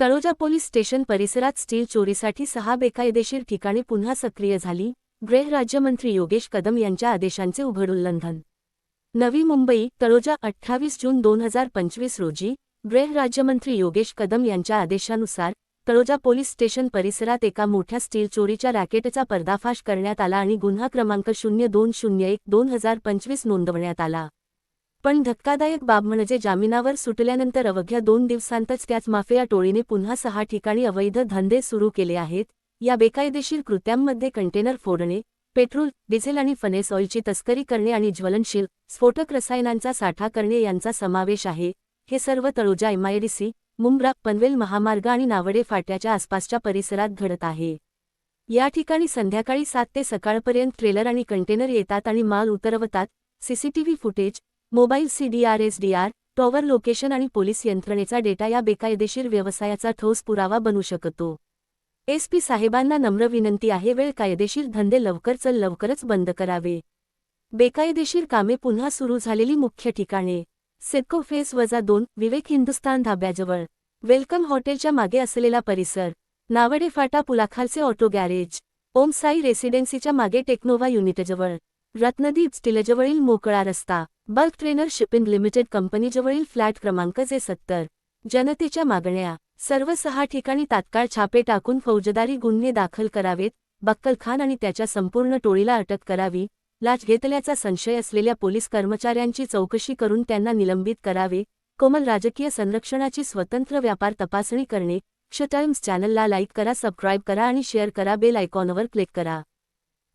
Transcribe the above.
Taloja police station परिसरात steel चोरीसाठी सहा बेकायदेशीर ठिकाणी पुन्हा सक्रिय झाली गृह राज्यमंत्री योगेश कदम यांच्या आदेशांचे उघड उल्लंघन नवी मुंबई तळोजा अठ्ठावीस जून दोन हजार पंचवीस रोजी गृह राज्यमंत्री योगेश कदम यांच्या आदेशानुसार तळोजा पोलीस स्टेशन परिसरात एका मोठ्या स्टील चोरीच्या रॅकेटचा पर्दाफाश करण्यात आला आणि गुन्हा क्रमांक शून्य दोन शून्य एक दोन हजार पंचवीस नोंदवण्यात आला. पण धक्कादायक बाब म्हणजे जामिनावर सुटल्यानंतर अवघ्या दोन दिवसांतच त्याच माफिया टोळीने पुन्हा सहा ठिकाणी अवैध धंदे सुरू केले आहेत. या बेकायदेशीर कृत्यांमध्ये कंटेनर फोडणे पेट्रोल डिझेल आणि फनेस ऑइलची तस्करी करणे आणि ज्वलनशील स्फोटक रसायनांचा साठा करणे यांचा समावेश आहे. हे सर्व तळोजा एमआयडीसी मुंब्रा पनवेल महामार्ग आणि नावडे फाट्याच्या आसपासच्या परिसरात घडत आहे. या ठिकाणी संध्याकाळी सात ते सकाळपर्यंत ट्रेलर आणि कंटेनर येतात आणि माल उतरवतात. CCTV footage mobile CDR SDR tower location आणि पोलीस यंत्रणेचा डेटा या बेकायदेशीर व्यवसायाचा ठोस पुरावा बनू शकतो. एसपी साहेबांना नम्र विनंती आहे वेळ कायदेशीर धंदे लवकर चल लवकरच बंद करावे. बेकायदेशीर कामे पुन्हा सुरू झालेली मुख्य ठिकाणे. सिडको फेस वजा दोन विवेक हिंदुस्तान धाब्याजवळ. वेलकम हॉटेलच्या मागे असलेला परिसर. नावडे फाटा पुलाखालचे ऑटो गॅरेज. ओम साई रेसिडेन्सीच्या मागे टेक्नोवा युनिटजवळ. रत्नदीप स्टीलजवळील मोकळा रस्ता बल्क ट्रेनर शिपिंग लिमिटेड कंपनीजवळील फ्लॅट क्रमांक जे सत्तर जनतेच्या मागण्या सर्व सहा ठिकाणी तात्काळ छापे टाकून फौजदारी गुन्हे दाखल करावेत बक्कल खान आणि त्याच्या संपूर्ण टोळीला अटक करावी लाच घेतल्याचा संशय असलेल्या पोलीस कर्मचाऱ्यांची चौकशी करून त्यांना निलंबित करावे कोमल राजकीय संरक्षणाची स्वतंत्र व्यापार तपासणी करणे क्ष टाइम्स चॅनलला लाईक करा सबस्क्राईब करा आणि शेअर करा बेल आयकॉनवर क्लिक करा.